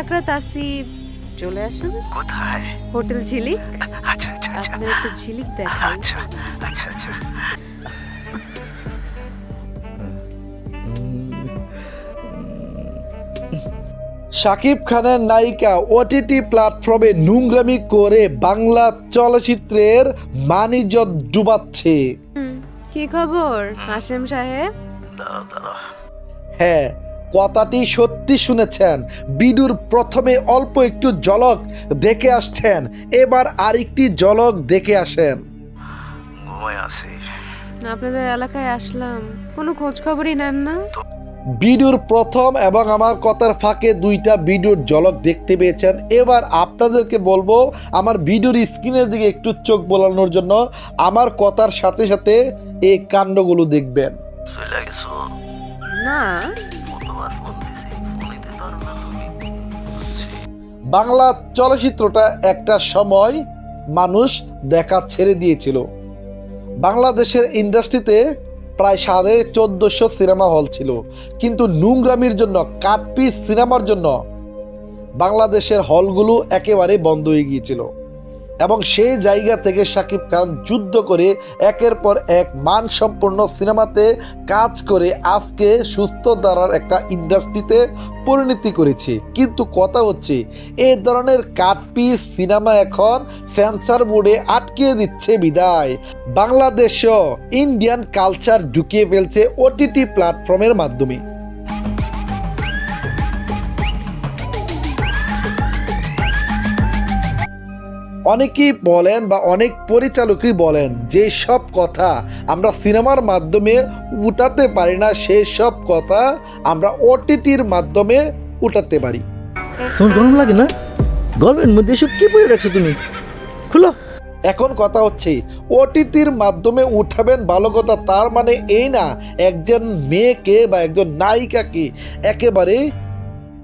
এক রাত আসি চলে আসেন। কোথায়? হোটেল ঝিলিক। আচ্ছা আচ্ছা আচ্ছা। আপনার একটু ঝিলিক আচ্ছা আচ্ছা আচ্ছা। শাকিব খানের নায়িকা ওটিটি প্ল্যাটফর্মে নোংরামি করে বাংলা চলচ্চিত্রের মানিজত ডুবাচ্ছে। কি খবর হাসেম সাহেব? দাঁড়াও দাঁড়াও। হ্যাঁ কথাটি সত্যি শুনেছেন। বিডুর প্রথমে অল্প একটু জলক দেখে আসছেন এবার আরেকটি জলক দেখে আসেন। আপনাদের এলাকায় আসলাম। কোনো খোঁজ খবরই নেন না? ভিডিওর প্রথম এবং আমার কথার ফাঁকে দুইটা ভিডিওর ঝলক দেখতে পেয়েছেন। এবার আপনাদেরকে বলব আমার ভিডিওর স্ক্রিনের দিকে একটু চোখ বোলানোর জন্য আমার কথার সাথে সাথে এই কাণ্ডগুলো দেখবেন। না বাংলা চলচ্চিত্রটা একটা সময় মানুষ দেখা ছেড়ে দিয়েছিল। বাংলাদেশের ইন্ডাস্ট্রিতে প্রায় সাড়ে চোদ্দশো সিনেমা হল ছিল। কিন্তু নোংরামির জন্য কাটপিস সিনেমার জন্য বাংলাদেশের হলগুলো একেবারে বন্ধ হয়ে গিয়েছিল। এবং সেই জায়গা থেকে শাকিব খান যুদ্ধ করে একের পর এক মানসম্পন্ন সিনেমাতে কাজ করে আজকে সুস্থ দ্বারার একটা ইন্ডাস্ট্রিতে পরিণতি করেছে। কিন্তু কথা হচ্ছে এই ধরনের কাটপিস সিনেমা এখন সেন্সার বোর্ডে আটকে দিচ্ছে বিদায়। বাংলাদেশও ইন্ডিয়ান কালচার ঢুকিয়ে ফেলছে ওটিটি প্ল্যাটফর্মের মাধ্যমে। অনেকেই বলেন বা অনেক পরিচালকই বলেন যে সব কথা আমরা সিনেমার মাধ্যমে উঠাতে পারি না সেই সব কথা আমরা ওটিটির মাধ্যমে উঠাতে পারি। তোমার গরম লাগে না? গরমের মধ্যে এসব কি পরে রাখছো তুমি? খুলো। এখন কথা হচ্ছে ওটিটির মাধ্যমে উঠাবেন ভালো কথা তার মানে এই না একজন মেয়েকে বা একজন নায়িকাকে একেবারে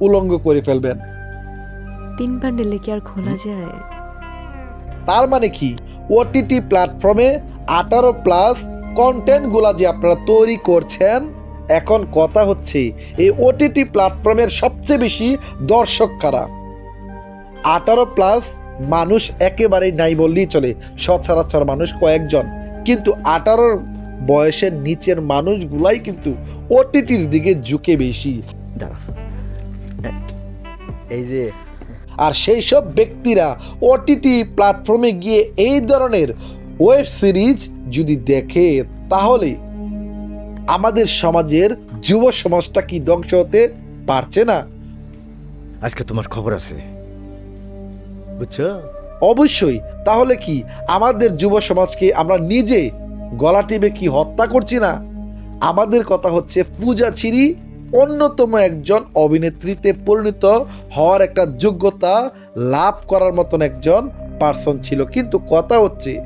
উলঙ্গ করে ফেলবেন। তিন প্যান্ডেলে কি আর খোলা যায়? তার মানে কি? ওটিটি প্ল্যাটফর্মে আঠারো প্লাস কন্টেন্টগুলো যে আপনারা তৈরি করছেন, এখন কথা হচ্ছে, এই ওটিটি প্ল্যাটফর্মের সবচেয়ে বেশি দর্শক কারা? আঠারো প্লাস মানুষ একেবারেই নাই বললেই চলে, সচরাচর মানুষ কয়েকজন। কিন্তু আঠারোর বয়সের নিচের মানুষগুলাই কিন্তু ওটিটির দিকে ঝুঁকে বেশি। দাঁড়া এই যে আর সেই সব ব্যক্তিরা ওটিটি প্ল্যাটফর্মে গিয়ে এই ধরনের ওয়েব সিরিজ যদি দেখে তাহলে আমাদের সমাজের যুব সমাজটা কি ধ্বংস হতে পারছে না? আজকে তোমার খবর আছে। বুঝছ? অবশ্যই। তাহলে কি আমাদের যুব সমাজকে আমরা নিজে গলা টিপে কি হত্যা করছি না? আমাদের কথা হচ্ছে পূজা ছিরি অন্যতম একজন অভিনেত্রীতে পরিণত হওয়ার একটা যোগ্যতা লাভ করার মতন একজন পার্সন ছিল। কিন্তু কথা হচ্ছে,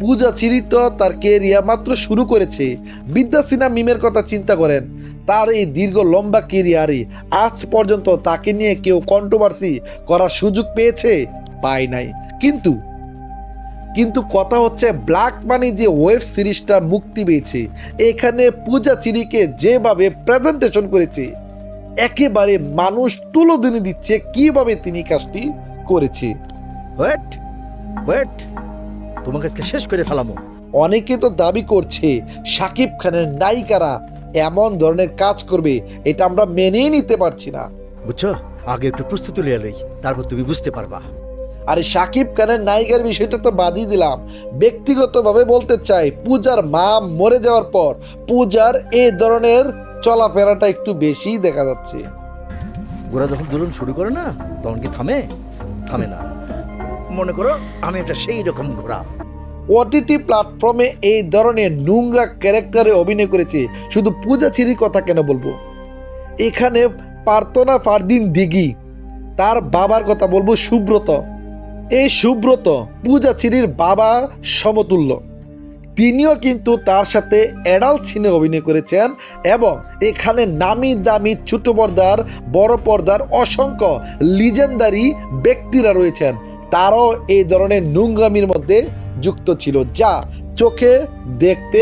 পূজা ছিরি তো তার কেরিয়ার মাত্র শুরু করেছে। বিদ্যা সিনহা মিমের কথা চিন্তা করেন, তার এই দীর্ঘ লম্বা কেরিয়ারে আজ পর্যন্ত তাকে নিয়ে কেউ কন্ট্রোভার্সি করার সুযোগ পেয়েছে? পায় নাই। কিন্তু কিন্তু কথা হচ্ছে ব্ল্যাক মানি যে ওয়েব সিরিজটা মুক্তি পেয়েছে। এখানে পূজা চিরিকে যেভাবে প্রেজেন্টেশন করেছে একেবারে মানুষ তুলোদিনে দিচ্ছে কীভাবে তিনি কাজটি করেছে। ওয়েট ওয়েট তোমাকে আজকে শেষ করে ফেলামো। অনেকে তো দাবি করছে সাকিব খানের নায়িকারা এমন ধরনের কাজ করবে এটা আমরা মেনেই নিতে পারছি না। বুঝছ? আগে একটু প্রস্তুতি লিয়ে লই তারপর তুমি বুঝতে পারবা। আরে সাকিব খানের নায়িকার বিষয়টা তো বাদই দিলাম। ব্যক্তিগতভাবে বলতে চাই পূজার মা মরে যাওয়ার পর পূজার এই ধরনের চলাফেরাটা একটু বেশিই দেখা যাচ্ছে। গোড়া যখন দোলন শুরু করে না তখন কি থামে? থামে না। মনে করো আমি একটা সেই রকম ঘোড়া ওটিটি প্ল্যাটফর্মে এই ধরনের নোংরা ক্যারেক্টারে অভিনয় করেছে শুধু পূজা ছিরির কথা কেন বলব? এখানে প্রার্থনা ফারদিন দিঘি তার বাবার কথা বলব সুব্রত। এই সুব্রত পূজা ছিরির বাবা সমতুল্য। তিনিও কিন্তু তার সাথে অ্যাডাল্ট সিনে অভিনয় করেছেন এবং এখানে নামি দামি ছোট পর্দার, বড় পর্দার অসংখ্য লিজেন্ডারি ব্যক্তিরা রয়েছেন। তারাও এই ধরনের নোংরামির মধ্যে যুক্ত ছিল, যা চোখে দেখতে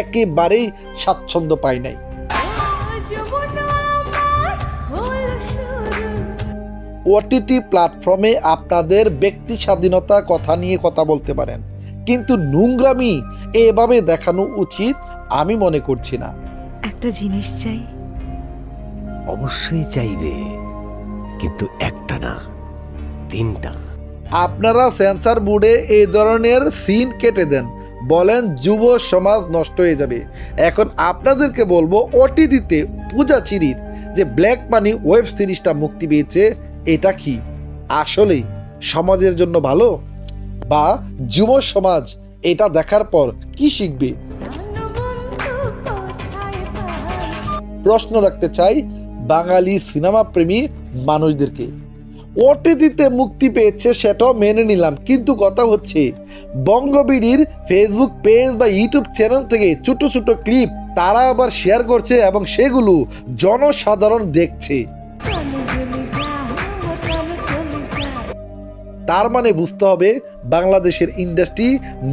একেবারেই স্বাচ্ছন্দ্য পায় নাই। ওটিটি প্ল্যাটফর্মে আপনাদের ব্যক্তি স্বাধীনতা কথা নিয়ে কথা বলতে পারেন। কিন্তু নোংরামি এভাবে দেখানো উচিত আমি মনে করছি না। একটা জিনিস চাই। অবশ্যই চাইবে কিন্তু একটা না তিনটা। আপনারা সেন্সার বোর্ডে এই ধরনের সিন কেটে দেন। বলেন যুব সমাজ নষ্ট হয়ে যাবে। এখন আপনাদেরকে বলব ওটিটিতে পূজা চিরির যে ব্ল্যাক মানি ওয়েব সিরিজটা মুক্তি পেয়েছে এটা কি আসলে সমাজের জন্য ভালো? বা যুব সমাজ এটা দেখার পর কি শিখবে? প্রশ্ন রাখতে চাই বাঙালি সিনেমা প্রেমী মানুষদেরকে। ওটিটিতে মুক্তি পেয়েছে সেটাও মেনে নিলাম, কিন্তু কথা হচ্ছে বঙ্গবিডির ফেসবুক পেজ বা ইউটিউব চ্যানেল থেকে ছোট ছোট ক্লিপ তারা আবার শেয়ার করছে এবং সেগুলো জনসাধারণ দেখছে। তার মানে বুঝতে হবে বাংলাদেশের ইন্ডাস্ট্রি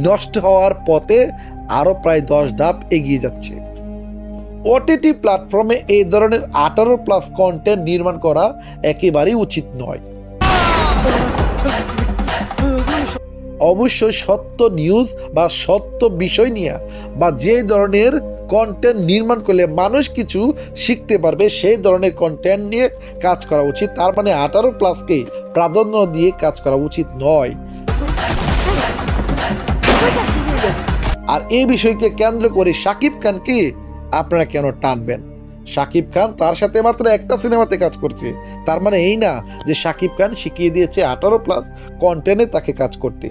নষ্ট হওয়ার পথে আরও প্রায় দশ ধাপ এগিয়ে যাচ্ছে। ওটিটি প্ল্যাটফর্মে এই ধরনের আঠারো প্লাস কন্টেন্ট নির্মাণ করা একেবারেই উচিত নয়। অবশ্যই সত্য নিউজ বা সত্য বিষয় নিয়ে বা যে ধরনের কন্টেন্ট নির্মাণ করলে মানুষ কিছু শিখতে পারবে। সেই ধরনের কন্টেন্ট নিয়ে কাজ করা উচিত। তার মানে আঠারো প্লাসকে প্রাধান্য দিয়ে কাজ করা উচিত নয়। আর এই বিষয়কে কেন্দ্র করে সাকিব খানকে আপনারা কেন টানবেন? সাকিব খান তার সাথে মাত্র একটা সিনেমাতে কাজ করছে। তার মানে এই না যে সাকিব খান শিখিয়ে দিয়েছে আঠারো প্লাস কন্টেন্টে তাকে কাজ করতে।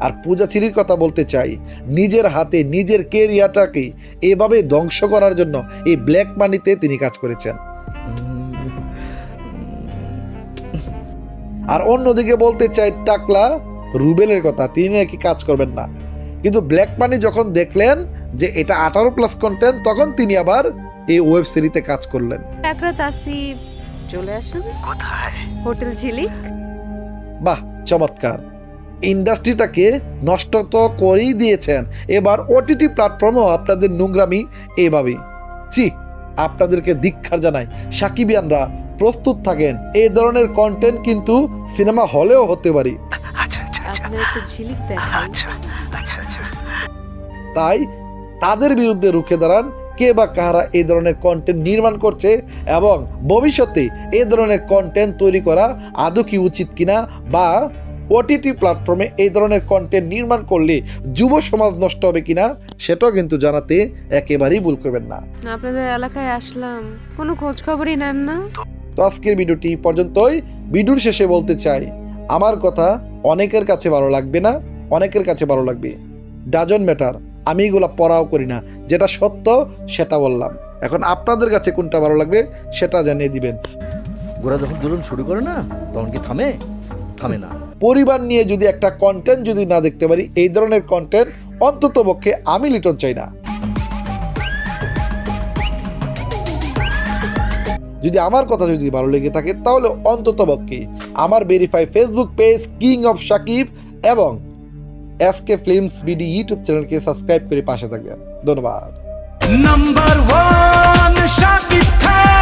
আর পূজা চিরির কথা বলতে চাই নিজের হাতে নিজের কেরিয়ারটাকে এভাবে ধ্বংস করার জন্য এই ব্ল্যাক মানিতে তিনি কাজ করেছেন। আর অন্যদিকে বলতে চাই টাকলা রুবেলের কথা তিনি নাকি কাজ করবেন না। কিন্তু ব্ল্যাক মানি যখন দেখলেন যে এটা আঠারো প্লাস কন্টেন্ট তখন তিনি আবার এই ওয়েব সিরিজে কাজ করলেন। চলে আসেন। কোথায়? হোটেল ঝিলিক। বাহ চমৎকার। ইন্ডাস্ট্রিটাকে নষ্ট তো করেই দিয়েছেন। এবার ওটিটি প্ল্যাটফর্মও আপনাদের নোংরামি এইভাবে জি আপনাদেরকে দীক্ষার জানাই সাকিবিয়ানরা প্রস্তুত থাকেন। এই ধরনের কন্টেন্ট কিন্তু সিনেমা হলেও হতে পারে। আচ্ছা আচ্ছা আচ্ছা। তাই তাদের বিরুদ্ধে রুখে দাঁড়ান কে বা কারা এই ধরনের কন্টেন্ট নির্মাণ করছে এবং ভবিষ্যতে এই ধরনের কন্টেন্ট তৈরি করা আদৌ কি উচিত কিনা বা ওটিটি প্ল্যাটফর্মে এই ধরনের কন্টেন্ট নির্মাণ করলে যুব সমাজ নষ্ট হবে কিনা সেটাও কিন্তু জানাতে একেবারেই ভুল করবেন না। আপনাদের এলাকায় আসলাম। কোনো খোঁজ খবরই নেন না। তো আজকের ভিডিওটি পর্যন্তই। ভিডিওর শেষে বলতে চাই আমার কথা অনেকের কাছে ভালো লাগবে না অনেকের কাছে ভালো লাগবে। ডাজন ম্যাটার আমি এগুলা পড়াও করি না। যেটা সত্য সেটা বললাম। এখন আপনাদের কাছে কোনটা ভালো লাগবে সেটা জানিয়ে দিবেন। গোরা যখন দোলন শুরু করে না তখন কি থামে? থামে না। পরিবার নিয়ে যদি একটা কন্টেন্ট যদি না দেখতে পারি, এই ধরনের কন্টেন্ট অন্তত পক্ষে আমি লিটন চাই না। যদি আমার কথা যদি ভালো লেগে থাকে, তাহলে অন্তত পক্ষে আমার verify Facebook page king of Shakib এবং এসকে ফিল্মস বিডি ইউটিউব চ্যানেলকে সাবস্ক্রাইব করে পাশে থাকবেন। ধন্যবাদ। Number one Shakib Khan